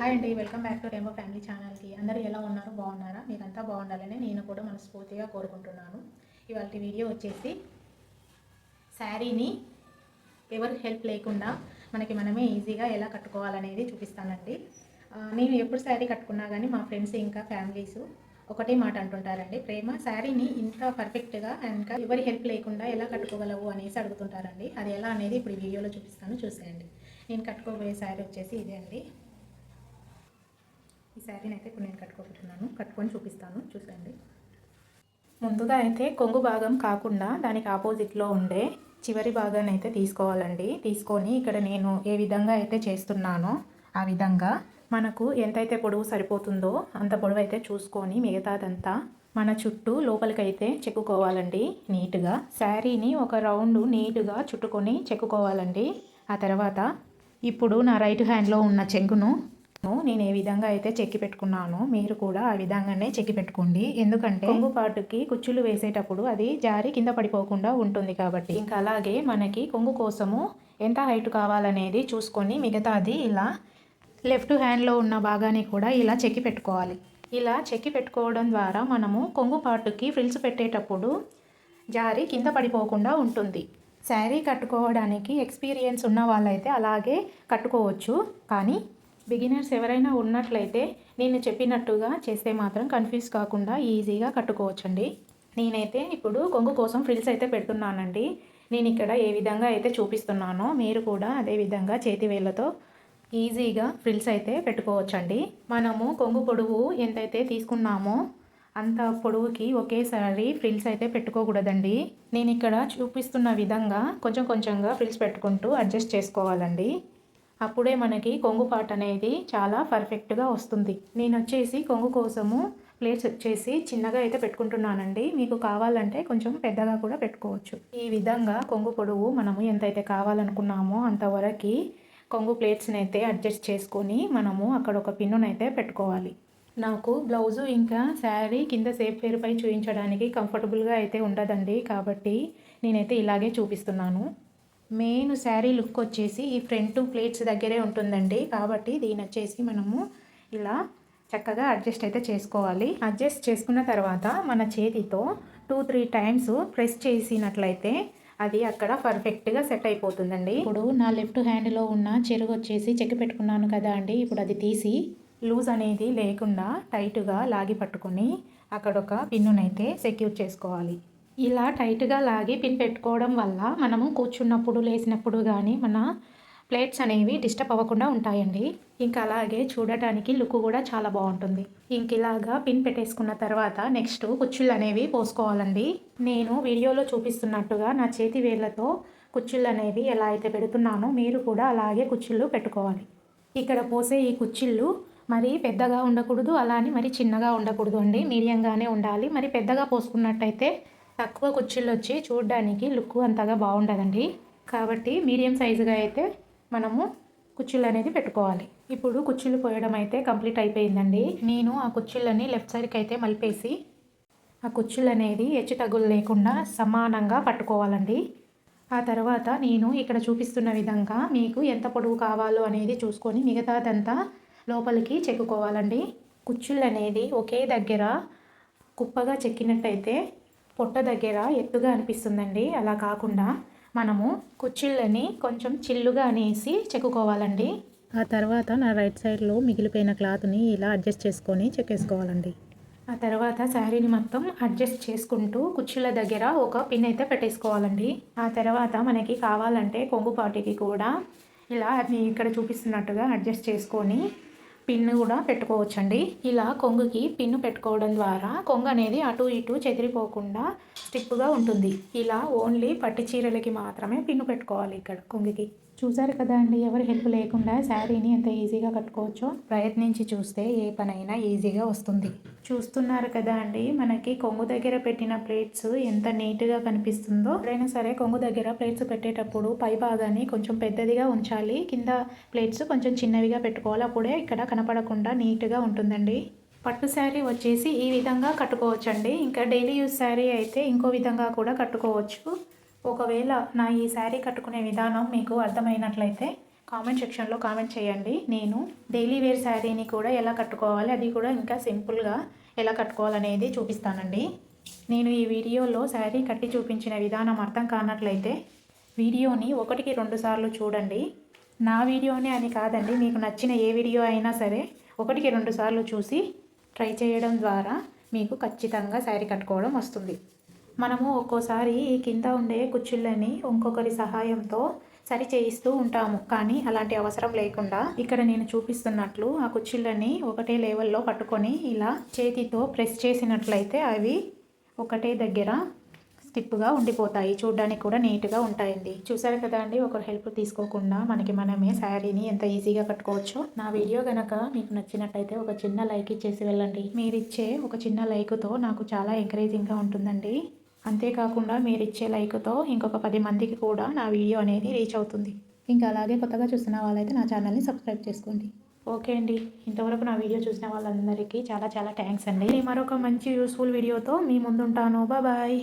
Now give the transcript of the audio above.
Hi అండి welcome back to Remo family ఛానల్కి అందరూ ఎలా ఉన్నారు? బాగున్నారా? మీరంతా బాగుండాలని నేను కూడా మనస్ఫూర్తిగా కోరుకుంటున్నాను. ఇవాళ వీడియో వచ్చేసి శారీని ఎవరి హెల్ప్ లేకుండా మనకి మనమే ఈజీగా ఎలా కట్టుకోవాలనేది చూపిస్తానండి. నేను ఎప్పుడు శారీ కట్టుకున్నా కానీ మా ఫ్రెండ్స్ ఇంకా ఫ్యామిలీస్ ఒకటే మాట అంటుంటారండి. ప్రేమ శారీని ఇంత పర్ఫెక్ట్గా ఇంకా ఎవరి హెల్ప్ లేకుండా ఎలా కట్టుకోగలవు అనేసి అడుగుతుంటారండి. అది ఎలా అనేది ఇప్పుడు వీడియోలో చూపిస్తాను. చూసేయండి. నేను కట్టుకోబోయే శారీ వచ్చేసి ఇదే అండి. ఈ శారీని అయితే ఇప్పుడు నేను కట్టుకోబోతున్నాను కట్టుకొని చూపిస్తాను. చూసండి ముందుగా అయితే కొంగు భాగం కాకుండా దానికి ఆపోజిట్లో ఉండే చివరి భాగాన్ని అయితే తీసుకోవాలండి. తీసుకొని ఇక్కడ నేను ఏ విధంగా అయితే చేస్తున్నానో ఆ విధంగా మనకు ఎంతైతే పొడవు సరిపోతుందో అంత పొడవు అయితే చూసుకొని మిగతాదంతా మన చుట్టూ లోపలికైతే చెక్కుకోవాలండి నీట్గా. శారీని ఒక రౌండ్ నీట్గా చుట్టుకొని చెక్కుకోవాలండి. ఆ తర్వాత ఇప్పుడు నా రైట్ హ్యాండ్లో ఉన్న చెంగును నేను ఏ విధంగా అయితే చెక్కి పెట్టుకున్నానో మీరు కూడా ఆ విధంగానే చెక్కి పెట్టుకోండి. ఎందుకంటే కొంగుపాటుకి కుచ్చులు వేసేటప్పుడు అది జారి కింద పడిపోకుండా ఉంటుంది కాబట్టి. ఇంకా అలాగే మనకి కొంగు కోసము ఎంత హైట్ కావాలనేది చూసుకొని మిగతాది ఇలా లెఫ్ట్ హ్యాండ్లో ఉన్న భాగాన్ని కూడా ఇలా చెక్కి పెట్టుకోవాలి. ఇలా చెక్కి పెట్టుకోవడం ద్వారా మనము కొంగు పాటుకి ఫ్రిల్స్ పెట్టేటప్పుడు జారి కింద పడిపోకుండా ఉంటుంది. శారీ కట్టుకోవడానికి ఎక్స్పీరియన్స్ ఉన్న వాళ్ళైతే అలాగే కట్టుకోవచ్చు. కానీ బిగినర్స్ ఎవరైనా ఉన్నట్లయితే నేను చెప్పినట్టుగా చేస్తే మాత్రం కన్ఫ్యూజ్ కాకుండా ఈజీగా కట్టుకోవచ్చండి. నేనైతే ఇప్పుడు కొంగు కోసం ఫ్రిల్స్ అయితే పెడుతున్నానండి. నేను ఇక్కడ ఏ విధంగా అయితే చూపిస్తున్నానో మీరు కూడా అదే విధంగా చేతివేళ్ళతో ఈజీగా ఫ్రిల్స్ అయితే పెట్టుకోవచ్చండి. మనము కొంగు పొడవు ఎంతైతే తీసుకున్నామో అంత పొడవుకి ఒకేసారి ఫ్రిల్స్ అయితే పెట్టుకోకూడదండి. నేను ఇక్కడ చూపిస్తున్న విధంగా కొంచెం కొంచెంగా ఫ్రిల్స్ పెట్టుకుంటూ అడ్జస్ట్ చేసుకోవాలండి. అప్పుడే మనకి కొంగు పాట అనేది చాలా పర్ఫెక్ట్గా వస్తుంది. నేను వచ్చేసి కొంగు కోసము ప్లేట్స్ వచ్చేసి చిన్నగా అయితే పెట్టుకుంటున్నానండి. మీకు కావాలంటే కొంచెం పెద్దగా కూడా పెట్టుకోవచ్చు. ఈ విధంగా కొంగు పొడవు మనము ఎంతైతే కావాలనుకున్నామో అంతవరకు కొంగు ప్లేట్స్ని అయితే అడ్జస్ట్ చేసుకొని మనము అక్కడ ఒక పిన్నునైతే పెట్టుకోవాలి. నాకు బ్లౌజు ఇంకా శారీ కింద సేఫ్ పేరుపై చూపించడానికి కంఫర్టబుల్గా అయితే ఉండదండి. కాబట్టి నేనైతే ఇలాగే చూపిస్తున్నాను. మెయిన్ శారీ లుక్ వచ్చేసి ఈ ఫ్రంట్ ప్లేట్స్ దగ్గరే ఉంటుందండి. కాబట్టి దీని వచ్చేసి మనము ఇలా చక్కగా అడ్జస్ట్ అయితే చేసుకోవాలి. అడ్జస్ట్ చేసుకున్న తర్వాత మన చేతితో టూ త్రీ టైమ్స్ ప్రెస్ చేసినట్లయితే అది అక్కడ పర్ఫెక్ట్గా సెట్ అయిపోతుందండి. ఇప్పుడు నా లెఫ్ట్ హ్యాండ్లో ఉన్న చెరుగు వచ్చేసి చెక్కి పెట్టుకున్నాను కదా అండి. ఇప్పుడు అది తీసి లూజ్ అనేది లేకుండా టైట్గా లాగి పట్టుకొని అక్కడ ఒక పిన్నునైతే సెక్యూర్ చేసుకోవాలి. ఇలా టైట్గా లాగి పిన్ పెట్టుకోవడం వల్ల మనము కూర్చున్నప్పుడు లేచినప్పుడు కానీ మన ప్లేట్స్ అనేవి డిస్టర్బ్ అవ్వకుండా ఉంటాయండి. ఇంకా అలాగే చూడటానికి లుక్ కూడా చాలా బాగుంటుంది. ఇంక ఇలాగా పిన్ పెట్టేసుకున్న తర్వాత నెక్స్ట్ కుచ్చుళ్ళు అనేవి పోసుకోవాలండి. నేను వీడియోలో చూపిస్తున్నట్టుగా నా చేతి వేళ్ళతో కుచ్చుళ్ళు అనేవి ఎలా అయితే పెడుతున్నానో మీరు కూడా అలాగే కుచ్చుళ్ళు పెట్టుకోవాలి. ఇక్కడ పోసే ఈ కుచ్చిళ్ళు మరి పెద్దగా ఉండకూడదు అలా అని మరి చిన్నగా ఉండకూడదు అండి. మీడియంగానే ఉండాలి. మరి పెద్దగా పోసుకున్నట్టయితే తక్కువ కుర్చీలు వచ్చి చూడడానికి లుక్ అంతగా బాగుండదండి. కాబట్టి మీడియం సైజుగా అయితే మనము కుర్చీలు అనేది పెట్టుకోవాలి. ఇప్పుడు కుర్చీలు పోయడం అయితే కంప్లీట్ అయిపోయిందండి. నేను ఆ కుర్చీలని లెఫ్ట్ సైడ్కి అయితే మలిపేసి ఆ కుర్చీలు అనేది హెచ్చు తగులు లేకుండా సమానంగా పట్టుకోవాలండి. ఆ తర్వాత నేను ఇక్కడ చూపిస్తున్న విధంగా మీకు ఎంత పొడవు కావాలో అనేది చూసుకొని మిగతాదంతా లోపలికి చెక్కుకోవాలండి. కుచ్చుళ్ళు అనేది ఒకే దగ్గర కుప్పగా చెక్కినట్టయితే పొట్ట దగ్గర ఎత్తుగా అనిపిస్తుందండి. అలా కాకుండా మనము కుచ్చిళ్ళని కొంచెం చిల్లుగా అనేసి చెక్కుకోవాలండి. ఆ తర్వాత నా రైట్ సైడ్లో మిగిలిపోయిన క్లాత్ని ఇలా అడ్జస్ట్ చేసుకొని చెక్కేసుకోవాలండి. ఆ తర్వాత శారీని మొత్తం అడ్జస్ట్ చేసుకుంటూ కుర్చీల దగ్గర ఒక పిన్ అయితే పెట్టేసుకోవాలండి. ఆ తర్వాత మనకి కావాలంటే కొంగుపాటికి కూడా ఇలా ఇక్కడ చూపిస్తున్నట్టుగా అడ్జస్ట్ చేసుకొని పిన్ కూడా పెట్టుకోవచ్చండి. ఇలా కొంగుకి పిన్ను పెట్టుకోవడం ద్వారా కొంగు అనేది అటు ఇటు చెదిరిపోకుండా స్టిప్గా ఉంటుంది. ఇలా ఓన్లీ పట్టు చీరలకి మాత్రమే పిన్ను పెట్టుకోవాలి ఇక్కడ కొంగుకి. చూసారు కదా అండి ఎవరి హెల్ప్ లేకుండా శారీని ఎంత ఈజీగా కట్టుకోవచ్చో? ప్రయత్నించి చూస్తే ఏ పనైనా ఈజీగా వస్తుంది. చూస్తున్నారు కదా అండి. మనకి కొంగు దగ్గర పెట్టిన ప్లేట్స్ ఎంత నీట్గా కనిపిస్తుందో. ఎప్పుడైనా సరే కొంగు దగ్గర ప్లేట్స్ పెట్టేటప్పుడు పై భాగాన్ని కొంచెం పెద్దదిగా ఉంచాలి. కింద ప్లేట్స్ కొంచెం చిన్నవిగా పెట్టుకోవాలి. అప్పుడే ఇక్కడ కనపడకుండా నీట్గా ఉంటుందండి. పట్టు శారీ వచ్చేసి ఈ విధంగా కట్టుకోవచ్చండి. ఇంకా డైలీ యూజ్ శారీ అయితే ఇంకో విధంగా కూడా కట్టుకోవచ్చు. ఒకవేళ నా ఈ శారీ కట్టుకునే విధానం మీకు అర్థమైనట్లయితే కామెంట్ సెక్షన్లో కామెంట్ చేయండి. నేను డైలీ వేర్ శారీని కూడా ఎలా కట్టుకోవాలి అది కూడా ఇంకా సింపుల్గా ఎలా కట్టుకోవాలనేది చూపిస్తానండి. నేను ఈ వీడియోలో శారీ కట్టి చూపించిన విధానం అర్థం కానట్లయితే వీడియోని ఒకటికి రెండు సార్లు చూడండి. నా వీడియోనే అని కాదండి మీకు నచ్చిన ఏ వీడియో అయినా సరే ఒకటికి రెండు సార్లు చూసి ట్రై చేయడం ద్వారా మీకు ఖచ్చితంగా శారీ కట్టుకోవడం వస్తుంది. మనము ఒక్కోసారి ఈ కింద ఉండే కుచ్చుళ్ళని ఇంకొకరి సహాయంతో సరి చేయిస్తూ ఉంటాము. కానీ అలాంటి అవసరం లేకుండా ఇక్కడ నేను చూపిస్తున్నట్లు ఆ కుర్చీలని ఒకటే లెవెల్లో పట్టుకొని ఇలా చేతితో ప్రెస్ చేసినట్లయితే అవి ఒకటే దగ్గర స్టిప్గా ఉండిపోతాయి. చూడడానికి కూడా నీట్గా ఉంటాయండి. చూసారు కదా అండి? ఒకరు హెల్ప్ తీసుకోకుండా మనకి మనమే శారీని ఎంత ఈజీగా కట్టుకోవచ్చో. నా వీడియో కనుక మీకు నచ్చినట్టయితే ఒక చిన్న లైక్ ఇచ్చేసి వెళ్ళండి. మీరిచ్చే ఒక చిన్న లైక్తో నాకు చాలా ఎంకరేజింగ్గా ఉంటుందండి. అంతేకాకుండా మీరు ఇచ్చే లైక్తో ఇంకొక పది మందికి కూడా నా వీడియో అనేది రీచ్ అవుతుంది. ఇంకా అలాగే కొత్తగా చూస్తున్న వాళ్ళైతే నా ఛానల్ని సబ్స్క్రైబ్ చేసుకోండి. ఓకే అండి. ఇంతవరకు నా వీడియో చూసిన వాళ్ళందరికీ చాలా చాలా థ్యాంక్స్ అండి. మరొక మంచి యూస్ఫుల్ వీడియోతో మీ ముందుంటాను. బాయ్.